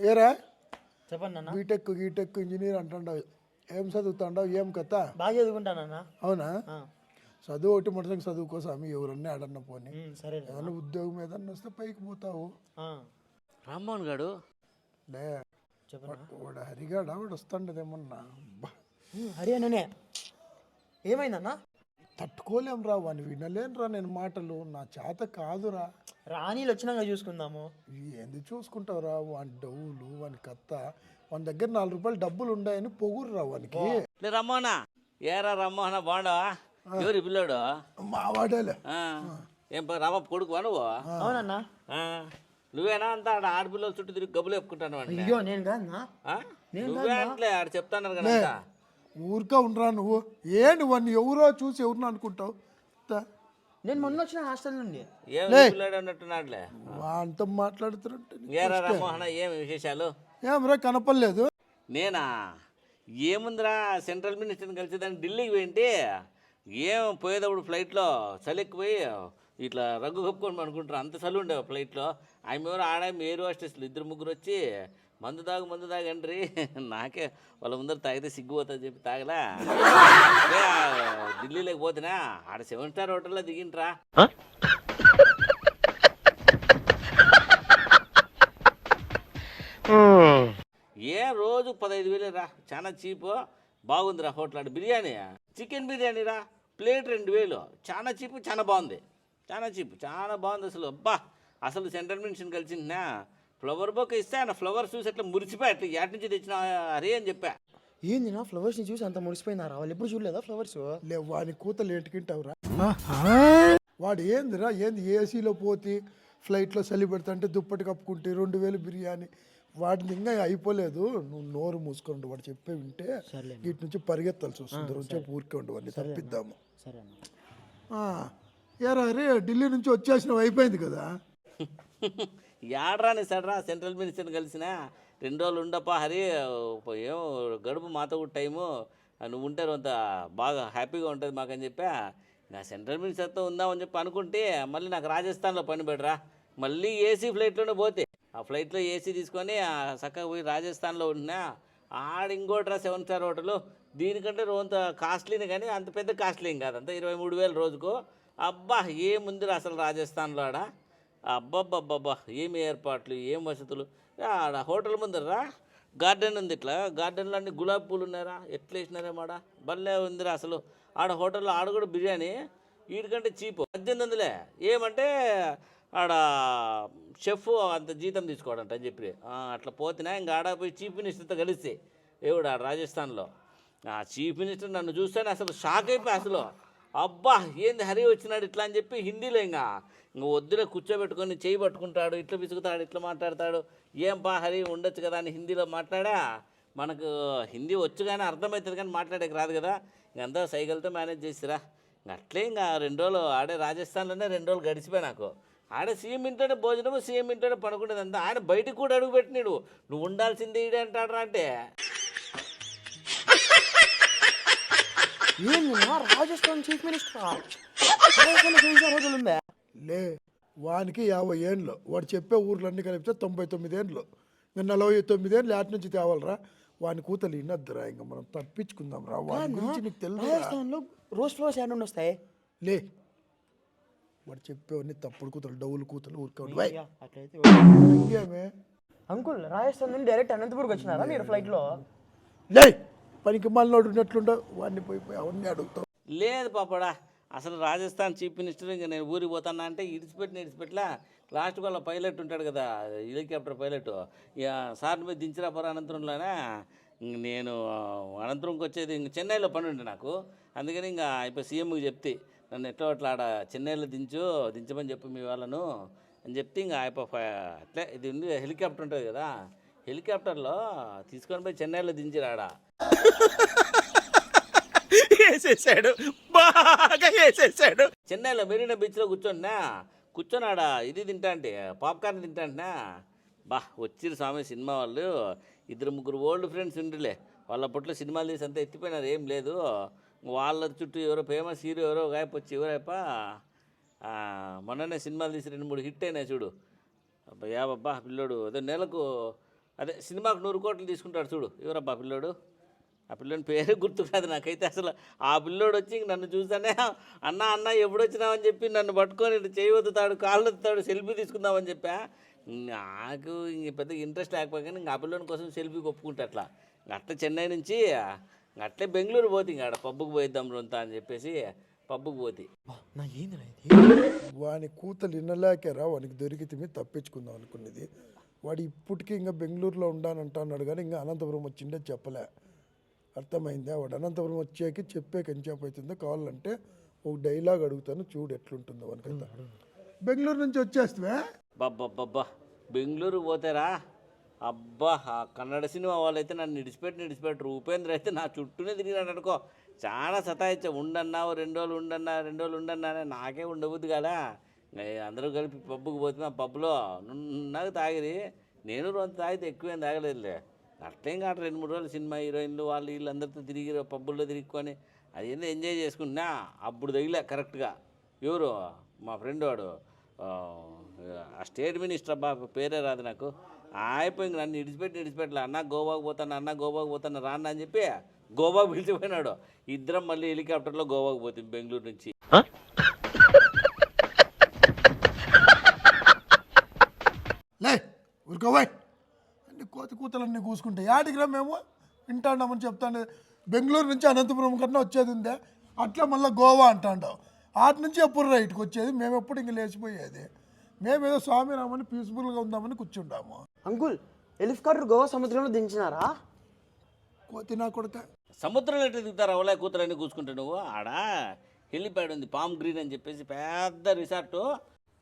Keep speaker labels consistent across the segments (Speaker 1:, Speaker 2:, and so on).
Speaker 1: ఏరా?
Speaker 2: చెప్పండి అన్న
Speaker 1: బీటెక్ గీటెక్ ఇంజనీర్ అంటుండవు. ఏం చదువుతాండవు ఏం కథ?
Speaker 2: బాగా చదువుకుంటానన్న
Speaker 1: అవునా. చదువు ఒకటి మనుషులకు చదువుకో స్వామి ఎవరన్నా ఆడన్న పోని.
Speaker 2: సరే
Speaker 1: ఏదన్నా ఉద్యోగం ఏదన్నా వస్తే పైకి పోతావు.
Speaker 2: ఆ,
Speaker 3: రామ్మోహన్ గారు
Speaker 1: లే వాడు హరిగాడ? వాడు వస్తాండదేమన్నా
Speaker 2: హరి అన్ననే. ఏమైందన్న
Speaker 1: తట్టుకోలేం రా వాడిని వినలేను రా నేను మాటలు. నా చేత కాదురా.
Speaker 2: రాణీలు వచ్చినాక చూసుకుందాము.
Speaker 1: ఏంది చూసుకుంటావురా వాని డౌలు వాని కత్త. వాని దగ్గర నాలుగు రూపాయలు డబ్బులు ఉన్నాయని పొగురు రా వానికి
Speaker 3: లే ఏరా రమ్మోహన బాగుండవా? ఎవరి పిల్లోడు?
Speaker 1: మావాడేలే
Speaker 3: ఆ, ఏం పా రామ కొడుకు నువ్వు
Speaker 2: అవునన్నా.
Speaker 3: ఆ, నువ్వేనా అంతా ఆడ ఆడపిల్లల చుట్టూ తిరిగి గబ్బులు చెప్పుకుంటాను వాడిని
Speaker 2: అయ్యో నేను కాదన్నా.
Speaker 3: ఆ? నువ్వే అంటలే ఆడ చెప్తాను కదా అంతా.
Speaker 1: ఊరికే ఉండరా నువ్వు? ఏంటి వాడిని ఎవరో చూసి ఎవరిని అనుకుంటావు.
Speaker 2: నేను మొన్న వచ్చిన హాస్టల్ నుండి.
Speaker 3: ఏం అన్నట్టున్నాడులే
Speaker 1: మాట్లాడుతున్నట్టు
Speaker 3: ఏరా రమ్మోహన ఏం విశేషాలు?
Speaker 1: ఏమరా కనపడలేదు.
Speaker 3: నేనా? ఏముందిరా సెంట్రల్ మినిస్టర్ని కలిసేదాన్ని ఢిల్లీకి పోయింటే ఏం పోయేటప్పుడు ఫ్లైట్లో చలి ఎక్కుపోయి ఇట్లా రగ్గు కప్పుకొని అనుకుంటారు అంత చలి ఉండే ఫ్లైట్లో? ఆమె ఎవరు ఆడ ఏరు హాస్టెస్లు ఇద్దరు ముగ్గురు వచ్చి మందు తాగు మందు తాగండ్రి. నాకే వాళ్ళ ముందర తాగితే సిగ్గుపోతుంది చెప్పి తాగలా. ఢిల్లీలోకి పోతేనా? ఆడ సెవెన్ స్టార్ హోటల్లో దిగింట్రా ఏ రోజు పదహైదు వేలు రా. చాలా చీప్. బాగుందిరా హోటల్ ఆడ బిర్యానీ. చికెన్ బిర్యానీ రా. ప్లేట్ రెండు వేలు. చాలా చీప్ చాలా బాగుంది. చాలా చీప్ చాలా బాగుంది అసలు. అబ్బా అసలు సెంట్రల్ మెన్షన్ కలిసిందా ఫ్లవర్ బొక్క ఇస్తే ఆయన ఫ్లవర్ చూసి అట్లా మురిసిపోయి అట్లా ఎటు నుంచి తెచ్చిన అరే అని చెప్పా.
Speaker 2: ఏంది నా ఫ్లవర్స్ని చూసి అంత ముడిసిపోయినారా వాళ్ళు ఎప్పుడు చూడలేదా ఫ్లవర్స్?
Speaker 1: లే వాని కూతలు ఏంటికింటావురా వాడు ఏందిరా ఏంది ఏసీలో పోతి ఫ్లైట్లో చలి పెడతాంటే దుప్పటి కప్పుకుంటే రెండు వేలు బిర్యానీ. వాటిని ఇంకా అయిపోలేదు. నువ్వు నోరు మూసుకోండి వాడు చెప్పే వింటే ఇటు నుంచి పరిగెత్తాల్సి వస్తుంది. రోజు ఊరికే ఉండు వాడిని తప్పిద్దాము. ఏరా రే ఢిల్లీ నుంచి వచ్చేసినవి అయిపోయింది కదా.
Speaker 3: యాడ్రాని సడరా? సెంట్రల్ మినిస్టర్ని కలిసిన? రెండు రోజులు ఉండపా హరి ఏం గడుపు మాతో కూడా టైము. నువ్వు ఉంటే అంత బాగా హ్యాపీగా ఉంటుంది మాకని చెప్పా. నా సెంట్రల్ మినిస్టర్తో ఉందామని చెప్పి అనుకుంటే మళ్ళీ నాకు రాజస్థాన్లో పని పెడరా. మళ్ళీ ఏసీ ఫ్లైట్లోనే పోతే. ఆ ఫ్లైట్లో ఏసీ తీసుకొని చక్కగా పోయి రాజస్థాన్లో ఉంటున్నా. ఆడ ఇంకోట్రా సెవెన్ స్టార్ హోటల్. దీనికంటే కొంత కాస్ట్లీని కానీ అంత పెద్ద కాస్ట్లీ కాదు. అంత ఇరవై మూడు వేల రోజుకు. అబ్బా ఏముందిరా అసలు రాజస్థాన్లో ఆడ? అబ్బబ్బబ్బబ్బా ఏమి ఏర్పాట్లు ఏం వసతులు? ఆడ హోటల్ ముందరా గార్డెన్ ఉంది ఇట్లా. గార్డెన్లో అన్ని గులాబీ పూలు ఉన్నారా ఎట్లా వేసినారే మాడ? భలే ఉందిరా అసలు. ఆడ హోటల్లో ఆడ కూడా బిర్యానీ వీడికంటే చీపు. పద్దెనిమిది వందలే. ఏమంటే ఆడ షెఫ్ అంత జీతం తీసుకోవడంట అని చెప్పి. అట్లా పోతేనే ఇంకా ఆడ పోయి చీఫ్ మినిస్టర్తో కలిస్తే ఏవిడ రాజస్థాన్లో. ఆ చీఫ్ మినిస్టర్ నన్ను చూస్తేనే అసలు షాక్ అయిపోయి అసలు. అబ్బా ఏంది హరి వచ్చినాడు ఇట్లా అని చెప్పి హిందీలో ఇంకా ఇంక వద్దులే కూర్చోబెట్టుకొని చేయి పట్టుకుంటాడు ఇట్లా విసుగుతాడు ఇట్లా మాట్లాడతాడు. ఏం పా హరి ఉండొచ్చు కదా అని హిందీలో మాట్లాడా? మనకు హిందీ వచ్చు కానీ అర్థమవుతుంది కానీ మాట్లాడేకి రాదు కదా. ఇంకంతా సైకిల్తో మేనేజ్ చేసిరా. అట్లే ఇంకా రెండు రోజులు ఆడే రాజస్థాన్లోనే రెండు రోజులు గడిచిపోయి నాకు. ఆడ సీఎం ఇంట్లోనే భోజనము సీఎం ఇంట్లోనే పడుకునేది అంతా ఆయన బయటకు కూడా అడుగు పెట్టినాడు. నువ్వు ఉండాల్సింది ఈడే అంటాడు అంటే.
Speaker 2: Rajasthan chief minister? ఉందా?
Speaker 1: లే వానికి యాభై ఏండ్లు. వాడు చెప్పే ఊర్లన్నీ కలిపితే తొంభై తొమ్మిది ఏండ్లు. ఇంకా నలభై తొమ్మిది ఏండ్లు ఆటి నుంచి తేవాలరా. వాని కూతలు వినొద్దురా ఇంకా మనం తప్పించుకుందాం రా. వాని గురించి నీకు తెలుసు
Speaker 2: రాజస్థాన్లో రోజ్ ఫ్లవర్స్ ఏడ నుండి వస్తాయి?
Speaker 1: లే వాడు చెప్పేవన్నీ తప్పుడు కూతలు డౌలు కూతలు ఊరుకోండి
Speaker 2: అట్లయితే అంకుల్ రాజస్థాన్ నుండి డైరెక్ట్ అనంతపూర్కి వచ్చినారా మీరు ఫ్లైట్లో? లే
Speaker 1: పనికి మళ్ళీ ఉన్నట్లుండవు వాడిని పోయి పోయి అవన్నీ అడుగుతాం
Speaker 3: లేదు పాపడా అసలు రాజస్థాన్ చీఫ్ మినిస్టర్ ఇంకా నేను ఊరికి పోతానా అంటే ఇడిచిపెట్టిన ఇడిచిపెట్లా లాస్ట్కి వాళ్ళ పైలట్ ఉంటాడు కదా హెలికాప్టర్ పైలట్ ఇక సార్ మీద దించిరా పోరా అనంతరంలోనే? నేను అనంతరంకి వచ్చేది ఇంక చెన్నైలో పని ఉండే నాకు. అందుకని ఇంకా ఇప్పుడు సీఎంకి చెప్తే నన్ను ఎట్లా అట్లా ఆడ చెన్నైలో దించు దించమని చెప్పు మీ వాళ్ళను అని చెప్తే ఇంకా అయిపో అట్లే ఇది ఉంది హెలికాప్టర్ ఉంటుంది కదా. హెలికాప్టర్లో తీసుకొని పోయి చెన్నైలో దించిరాడా?
Speaker 4: వేసేసాడు. బాగా వేసేసాడు.
Speaker 3: చెన్నైలో మెరీనా బీచ్లో కూర్చోండినా? కూర్చొని ఇది తింటా అంటే పాప్కార్న్ తింటా బా వచ్చిరు స్వామి సినిమా వాళ్ళు. ఇద్దరు ముగ్గురు ఓల్డ్ ఫ్రెండ్స్ ఉండిలే వాళ్ళ అప్పట్లో సినిమాలు తీసి అంతా ఎత్తిపోయినారు. ఏం లేదు. వాళ్ళ చుట్టూ ఎవరో ఫేమస్ హీరో ఎవరో గాయపు వచ్చి ఎవరైప మొన్ననే సినిమాలు తీసి రెండు మూడు హిట్ అయినాయి చూడు. అబ్బా యాబబ్బా పిల్లోడు. అదే నెలకు అదే సినిమాకు నూరు కోట్లు తీసుకుంటాడు చూడు. ఎవరబ్బా పిల్లోడు? ఆ పిల్లోని పేరే గుర్తు కాదు నాకైతే అసలు. ఆ పిల్లోడు వచ్చి ఇంక నన్ను చూసానే అన్న అన్న ఎప్పుడు వచ్చినావని చెప్పి నన్ను పట్టుకొని ఇటు చేయి వద్దుతాడు కాళ్ళు వద్దుతాడు సెల్ఫీ తీసుకుందామని చెప్పా. నాకు ఇంక పెద్ద ఇంట్రెస్ట్ లేకపోయి ఇంక ఆ పిల్లోని కోసం సెల్ఫీ ఒప్పుకుంటా అట్లా. అట్లా చెన్నై నుంచి అట్లే బెంగళూరు పోతే ఇంక ఆడ పబ్బుకు పోయిద్దాం రొంత అని చెప్పేసి పబ్బుకు పోతే.
Speaker 2: నా ఏందిరా ఇది?
Speaker 1: వాని కూతలు వినలేకరా వానికి దొరికితే తప్పించుకుందాం అనుకున్నది. వాడు ఇప్పటికీ ఇంకా బెంగళూరులో ఉండానంటున్నాడు కానీ ఇంకా అనంతపురం వచ్చిండే చెప్పలే. అర్థమైందా? వాడు అనంతపురం వచ్చాక చెప్పే ఎంచేపు అవుతుందో కావాలంటే ఒక డైలాగ్ అడుగుతాను చూడు ఎట్లుంటుందో వానికైతే బెంగళూరు నుంచి వచ్చేస్తావే?
Speaker 3: బాబ్బా బెంగళూరు పోతారా? అబ్బా ఆ కన్నడ సినిమా వాళ్ళైతే నన్ను నిడిచిపెట్టి నిడిచిపెట్టరు ఉపేంద్ర అయితే నా చుట్టూనే తిరిగినాడు అనుకో. చాలా సతాయిచ్చా ఉండన్నా ఓ రెండు రోజులు ఉండన్నా రెండు రోజులు ఉండన్నా నాకే ఉండబుద్ది కదా అందరూ కలిపి పబ్బుకి పోతున్నా పబ్బులో నున్నగా తాగిరి. నేను రొంత తాగితే ఎక్కువేం తాగలేదులే. అట్లేం కాదు రెండు మూడు రోజులు సినిమా హీరోయిన్లు వాళ్ళు వీళ్ళందరితో తిరిగి పబ్బుల్లో తిరిగికొని అదేందో ఎంజాయ్ చేసుకుంటున్నా. అప్పుడు తగిలే కరెక్ట్గా ఎవరు? మా ఫ్రెండ్ వాడు ఆ, స్టేట్ మినిస్టర్ అబ్బా పేరే రాదు నాకు. అయిపోయి నన్ను ఇడిచిపెట్టి ఇడిచిపెట్టలే. అన్న గోవాకు పోతాను అన్న గోవాకు పోతాను రాన్న అని చెప్పి గోవాకు పిలిచిపోయినాడు. ఇద్దరం మళ్ళీ హెలికాప్టర్లో గోవాకు పోతుంది బెంగళూరు నుంచి.
Speaker 1: లే ఊరుకోవాయ్ కోతి కూతలన్నీ కూసుకుంటాయి యాడికి రా మేము? వింటాడామని చెప్తాను బెంగళూరు నుంచి అనంతపురం కన్నా వచ్చేది ఉందే. అట్లా మళ్ళీ గోవా అంటాండావు. ఆటి నుంచి ఎప్పుడు రైట్కి వచ్చేది? మేము ఎప్పుడు ఇంక లేచిపోయేది? మేమేదో స్వామి రామని పీస్ఫుల్గా ఉందామని కూర్చుంటాము.
Speaker 2: అంకుల్ హెలికాప్టర్ గోవా సముద్రంలో దించినారా?
Speaker 1: కోతి నా కొడక.
Speaker 3: సముద్రంలో ఎట్లా దిగుతారు? అవలే కూతురని కూర్చుంటే నువ్వు? ఆడ? హెలిప్యాడ్ ఉంది పామ్ గ్రీన్ అని చెప్పేసి పెద్ద రిసార్ట్.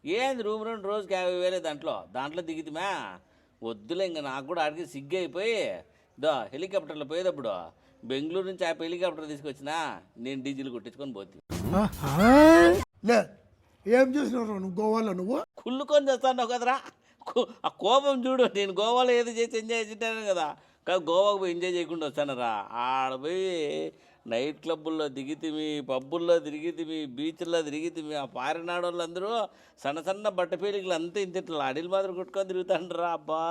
Speaker 3: ఏంది రూమ్ రెండు రోజుకి యాభై వేలే దాంట్లో? దాంట్లో దిగితేమా? వద్దులే ఇంకా నాకు కూడా ఆడికి సిగ్గు అయిపోయి దో హెలికాప్టర్లో పోయేటప్పుడు బెంగళూరు నుంచి ఆ హెలికాప్టర్ తీసుకొచ్చినా నేను డీజిల్ కొట్టించుకొని పోతే.
Speaker 1: లే ఏం చేసినావు నువ్వు గోవాలో నువ్వు?
Speaker 3: కుళ్ళుకొని చేస్తాను కదరా. ఆ కోపం చూడు నేను గోవాలో ఏదో చేసి ఎంజాయ్ చేశాను కదా. కానీ గోవాకు పోయి ఎంజాయ్ చేయకుండా వస్తానరా. ఆడ పోయి నైట్ క్లబ్బుల్లో దిగితిమి పబ్బుల్లో తిరిగితిమి బీచ్ల్లో తిరిగితిమి ఆ పారినాడు సన్న సన్న బట్ట పీలికలు అంతా ఇంత ఇట్లా అడిలు మాత్రం కొట్టుకొని తిరుగుతాండ్రా అబ్బా!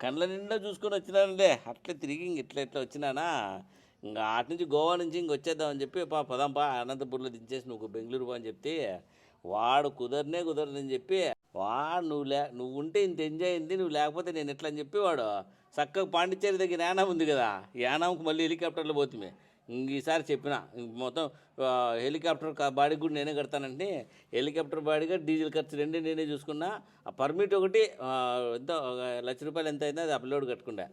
Speaker 3: కళ్ళ నిండా చూసుకొని వచ్చినానులే. అట్లా తిరిగి ఇంక ఇట్లా ఇట్లా వచ్చినానా? ఇంకా అటు నుంచి గోవా నుంచి ఇంక వచ్చేద్దామని చెప్పి పా పదాంపా అనంతపూర్లో దించేసి నువ్వు బెంగళూరు పో అని చెప్తే వాడు కుదరనే కుదరదని చెప్పి వాడు నువ్వు లే నువ్వు ఉంటే ఇంత ఎంజాయ్ అయింది నువ్వు లేకపోతే నేను ఎట్లా అని చెప్పి వాడు చక్కగా పాండిచ్చేరి దగ్గర యానం ఉంది కదా యానాంకి మళ్ళీ హెలికాప్టర్లో పోతుమే. ఈసారి చెప్పిన. మొత్తం హెలికాప్టర్ కా- బాడీ కూడా నేనే కడతానంటే హెలికాప్టర్ బాడీగా డీజిల్ ఖర్చు రెండు నేనే చూసుకున్నా. ఆ పర్మిట్ ఒకటి ఎంత ఒక లక్ష రూపాయలు ఎంత అయిందో అది ఆ పిల్లోడు కట్టుకుంటా.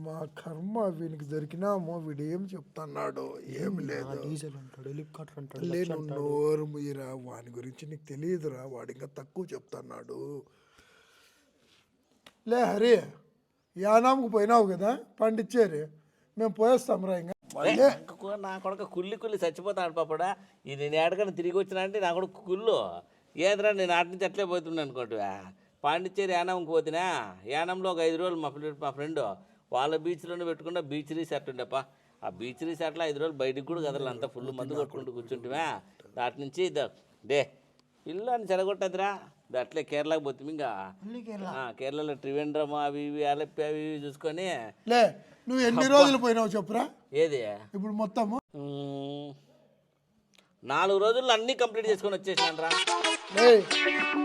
Speaker 1: మా కర్మ వీనికి దొరికినామో వీడు ఏం చెప్తున్నాడు ఏమి లేదు.
Speaker 2: డీజిల్ అంటాడు హెలికాప్టర్ అంటాడు
Speaker 1: లేను నోరు ముయ్యరా వాని గురించి నీకు తెలియదురా వాడు ఇంకా తక్కువ చెప్తున్నాడు. లే హరి యానాంకు పోయినావు కదా పండిచ్చేరి మేము పోయేస్తాం రా ఇంకా.
Speaker 3: నా కొడుకు కుల్లి కుల్లి చచ్చిపోతాడు పాపడా. నేను ఎక్కడికైనా తిరిగి వచ్చినా అంటే నా కొడుకు కుళ్ళు ఏదిరా నేను ఆటి నుంచి అట్లే పోతున్నాను అనుకోటివా పాండిచ్చేరి యానంకి పోతినా? యానంలో ఒక ఐదు రోజులు మా ఫ్రెండ్ మా ఫ్రెండ్ వాళ్ళ బీచ్లోనే పెట్టుకున్న బీచ్ రిసార్ట్ ఉండేపా ఆ బీచ్ రిసార్ట్లో ఐదు రోజులు బయటికి కూడా కదలు అంతా ఫుల్ మందు కొట్టుకుంటూ కూర్చుంటివా? దాటి నుంచి డే ఇల్లు అని చెడగొట్టదురా అట్లే కేరళకి పోతుంది ఇంకా. కేరళలో త్రివేంద్రం అవి ఇవి అలప్పి అవి ఇవి చూసుకొని
Speaker 1: లే నువ్వు ఎన్ని రోజులు పోయినావు చెప్పురా?
Speaker 3: ఏది?
Speaker 1: ఇప్పుడు మొత్తము.
Speaker 3: నాలుగు రోజుల్లో అన్నీ కంప్లీట్ చేసుకొని వచ్చేసినాను రా.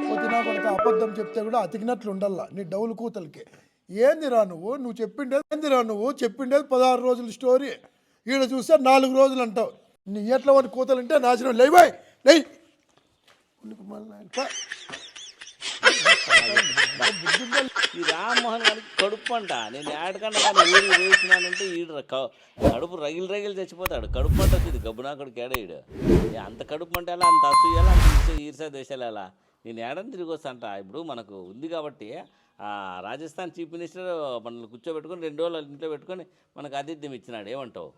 Speaker 1: పొద్దున కొడుకు అబద్ధం చెప్తే కూడా అతికినట్లు ఉండాల నీ డౌలు కూతలకి. ఏందిరా నువ్వు? నువ్వు చెప్పిండేది ఏందిరా నువ్వు? చెప్పిండేది పదహారు రోజుల స్టోరీ. ఈడ చూస్తే నాలుగు రోజులు అంటావు. నీ ఎట్ల వాడి కూతలంటే నాశనం. లేవాయ్ లే ఉనికి మళ్ళా పా.
Speaker 3: ఈ రామ్మోహన్ గారికి కడుపు అంట. నేను ఏడకన్నా కానీ వేసినానంటే ఈడు కడుపు రగిలి రగిలి చచ్చిపోతాడు. కడుపు అంట వచ్చింది. గబ్బునాకుడు కేడ ఈడు అంత కడుపు అంటే ఎలా అంత అసూయాలా అంత ఈర్ష్య- ఈర్ష్య దేశాలు ఎలా? నేను ఏడని తిరిగి వస్తాంట. ఇప్పుడు మనకు ఉంది కాబట్టి ఆ రాజస్థాన్ చీఫ్ మినిస్టర్ మనల్ని కూర్చోబెట్టుకొని రెండు రోజులు ఇంట్లో పెట్టుకొని మనకు ఆతిథ్యం ఇచ్చినాడు. ఏమంటావు?